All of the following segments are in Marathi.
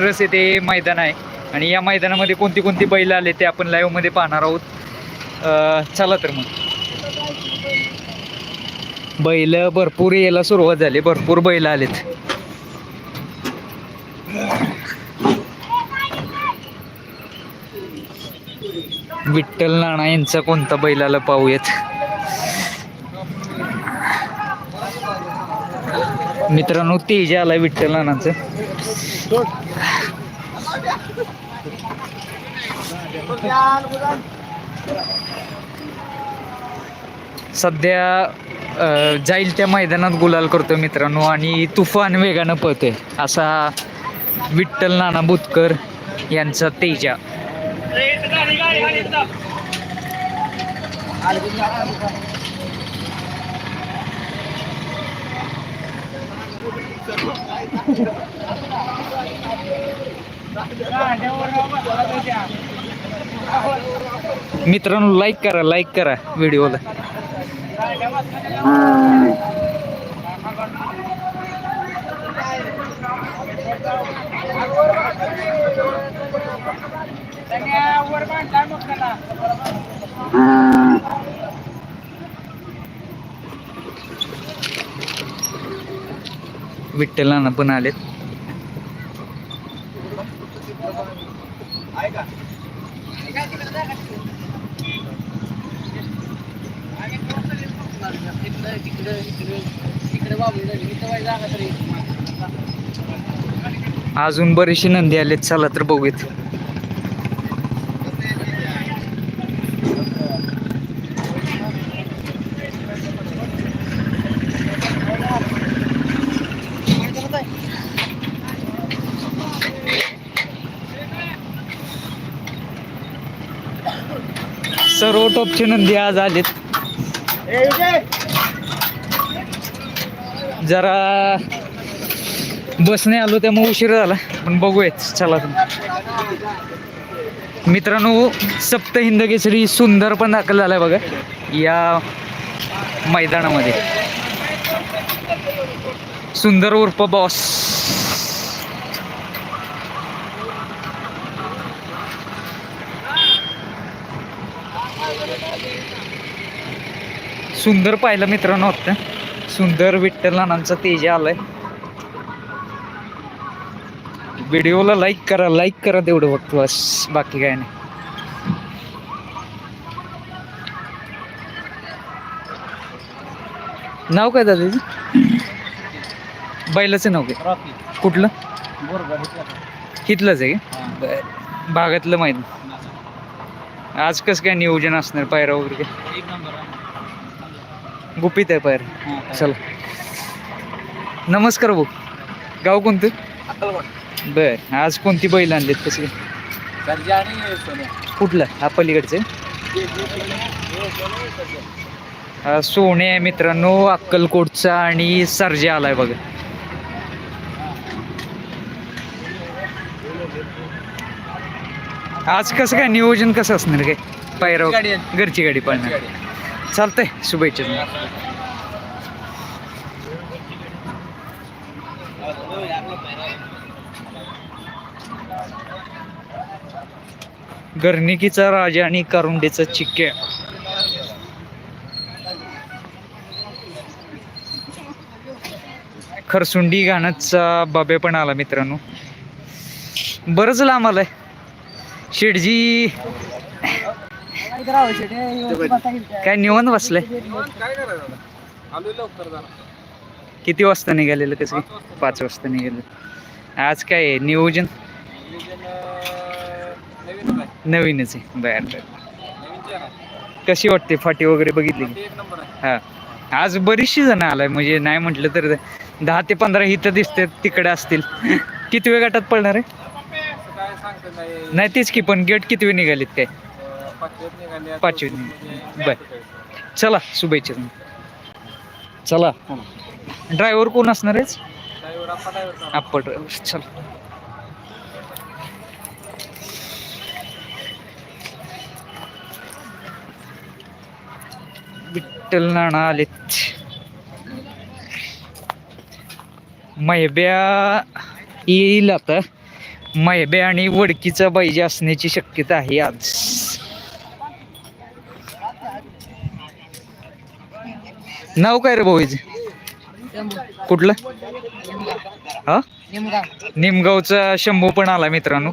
रस येथे मैदान आहे. आणि या मैदानामध्ये कोणती कोणती बैल आले ते आपण लाईव्हमध्ये पाहणार आहोत. चला तर मग. बैल भरपूर यायला सुरुवात झाली. भरपूर बैल आलेत. विठ्ठल नाणा यांचा कोणता बैलाला पाहूयात. मित्रांनो तेज आलाय विठ्ठल नानाचं. सध्या जाईल त्या मैदानात गुलाल करतो मित्रांनो आणि तुफान वेगानं पळतोय. असा विठ्ठल नाना बुतकर यांचा तेजा. मित्रांनो लाईक करा लाईक करा व्हिडिओला. विठ्ठलांना पण आलेत. अजून बरीचशी नंदी आलेत चला तर बघूयात. सर्व टॉपचे नंदी आज आलेत. जरा बसने आलो त्यामुळे उशीर झाला पण बघूयात चला मित्रांनो सप्त हिंद केसरी सुंदर पण दाखल झालाय बघा या मैदानामध्ये. सुंदर उर्फ बॉस सुंदर पाहिलं मित्रांनो आता. सुंदर विठ्ठल नानांचा तेज आलाय. व्हिडिओला लाईक करा लाईक करा तेवढं फक्त बस बाकी काय नाही. नाव काय दादा बैलाचं नाव काय? कुठलं? इथलंच आहे का. भागातलं माहीत आज कसं काय नियोजन असणार पायरा वगैरे काय? गुपित आहे पायर. चला. नमस्कार भाऊ. गाव कोणतं? बर आज कोणती बैल आणलीत? कशी कुठलं? हा पलीकडचे? सोने मित्रांनो अक्कलकोटचा आणि सर्जा आलाय बघा. आज कसं काय? नियोजन कसं असणार काय? पायराव घरची गाडी आहे. घरची गाडी पाळणार. चालतंय शुभेच्छा गर्निकीचा राजा आणि करुंडेचा चिक्क्या खरसुंडी गाण्याचा बाबे पण आला मित्रांनो. बरंच लांब आलाय. शेटजी काय निवांत बसलाय किती वाजता निघालेलं कसं? पाच वाजता. निघालं आज काय आहे? नियोजन? नवीनच आहे. बर. कशी वाटते? फाटी वगैरे बघितली की? ते एक नंबर आहे. हा. आज बरीचशी जण आलाय. म्हणजे नाही म्हटलं तर दहा ते पंधरा इथं दिसते तिकडे असतील. किती वेळ गटात पडणार आहे? असं काय सांगता नाही. नाही तेच की पण गेट किती वेळ निघालीत काय? पाचवी पाचवीत बर. चला शुभेच्छा चला. ड्रायव्हर कोण असणार आहे आप आपला आपण चला. विठ्ठल नाणा आलेत. मैब्या येईल आता. मैब्या आणि वडकीचा पाहिजे असण्याची शक्यता आहे आज. नाव काय रे भाऊ कुठलं? हा? निमगावचा शंभू पण आला मित्रांनो.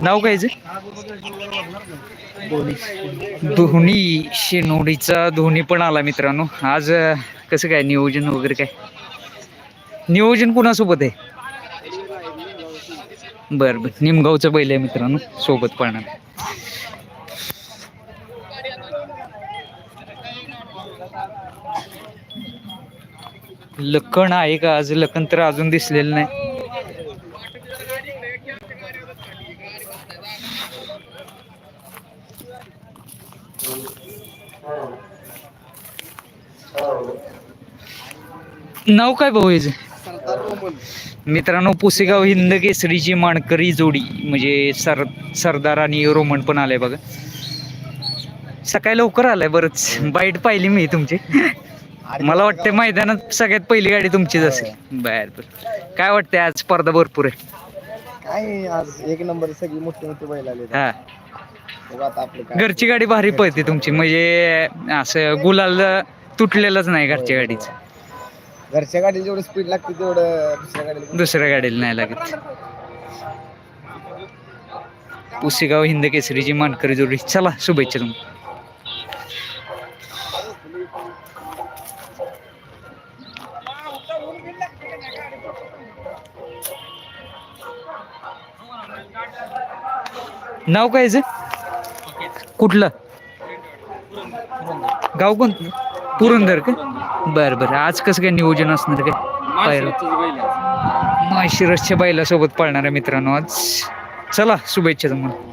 नाव काय धोनी शेनोडीचा धोनी पण आला मित्रांनो. आज कसं काय नियोजन वगैरे काय? नियोजन कुणासोबत आहे? बर बर. निमगावचं बैल आहे मित्रांनो सोबत पाहणार लखन आहे का? आज लखन तर अजून दिसलेलं नाही. नाव काय भाऊ याचं? मित्रांनो पुसेगाव हिंद केसरीची माणकरी जोडी म्हणजे सर सरदार आणि रोमन पण आलाय बघा. सकाळी लवकर आलाय बरंच. बाईट पाहिली मी तुमची. मला वाटतं मैदानात सगळ्यात पहिली गाडी तुमचीच असेल. बर बर काय वाटतंय आज स्पर्धा भरपूर आहे? काय आज एक नंबर सगळी मोठी मोठी बैल आले हा. बघू आता आपलं काय घरची गाडी भारी पळते तुमची. म्हणजे असं गुलाल तुटलेलंच नाही घरच्या गाडीचं. घरच्या गाडीला जेवढं स्पीड लागते तेवढं दुसऱ्या गाडीला दुसऱ्या गाडीला नाही लागत. पुसेगाव हिंद केसरीची मानकरी जोडी. चला शुभेच्छा तुम्हाला. नाव काय कुठलं? गाव कोण पुरंदर का? बर बर. आज कसं काय नियोजन असणार काय? पायरं माशिरसच्या बैलासोबत पळणाऱ्या मित्रांनो आज. चला शुभेच्छा तुम्हाला.